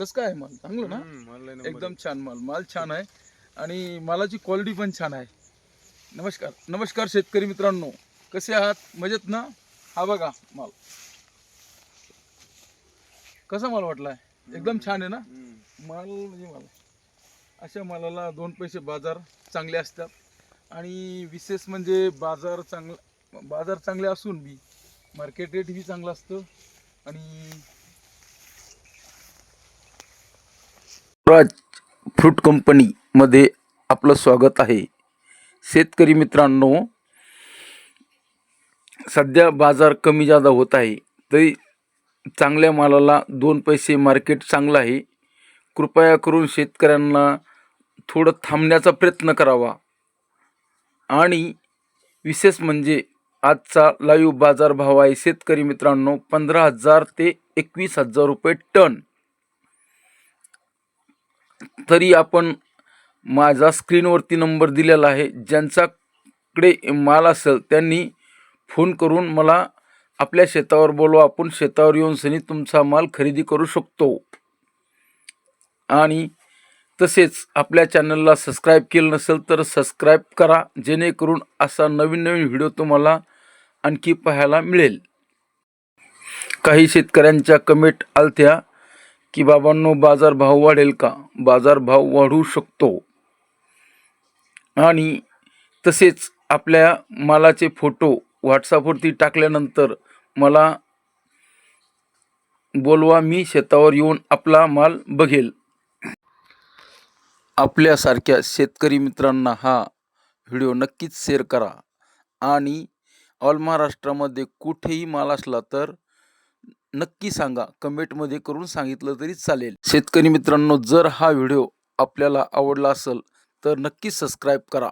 कसं काय आहे माल? चांगलं ना? हम्म, माल लय एकदम छान माल. माल छान आहे. आणि मालाची क्वालिटी पण छान आहे. नमस्कार. नमस्कार शेतकरी मित्रांनो. कसे आहात? मजेत ना? हा बघा माल. कसा माल वाटलाय? एकदम छान आहे ना? आहे. हम्म. माल म्हणजे माल. अशा मालाला दोन पैसे बाजार चांगले असतात. आणि विशेष म्हणजे बाजार चांगला बाजार चांगले असून बी मार्केट रेट ही चांगलं असतं. आणि राज फ्रूट कंपनीमध्ये आपलं स्वागत आहे. शेतकरी मित्रांनो सध्या बाजार कमी जादा होत आहे. तरी चांगल्या मालाला दोन पैसे मार्केट चांगलं आहे. कृपया करून शेतकऱ्यांना थोडं थांबण्याचा प्रयत्न करावा. आणि विशेष म्हणजे आजचा लाईव्ह बाजारभाव आहे शेतकरी मित्रांनो पंधरा हजार ते एकवीस हजार रुपये टन. तरी आपण माझा स्क्रीनवरती नंबर दिलेला आहे. ज्यांच्याकडे माल असेल त्यांनी फोन करून मला आपल्या शेतावर बोलवा. आपण शेतावर येऊन सनी तुमचा माल खरेदी करू शकतो. आणि तसेच आपल्या चॅनलला सबस्क्राईब केलं नसेल तर सबस्क्राईब करा. जेणेकरून असा नवीन नवीन व्हिडिओ तुम्हाला आणखी पाहायला मिळेल. काही शेतकऱ्यांच्या कमेंट आलत्या. की बाबांनो बाजारभाव वाढेल का? बाजारभाव वाढू शकतो. आणि तसेच आपल्या मालाचे फोटो व्हॉट्सअपवरती टाकल्यानंतर मला बोलवा मी शेतावर येऊन आपला माल बघेल. आपल्यासारख्या शेतकरी मित्रांना हा व्हिडिओ नक्कीच शेअर करा. आणि ऑल महाराष्ट्रामध्ये कुठेही माल असला तर नक्की सांगा. कमेंटमध्ये करून सांगितलं तरी चालेल. शेतकरी मित्रांनो जर हा व्हिडिओ आपल्याला आवडला असेल तर नक्की सबस्क्राईब करा.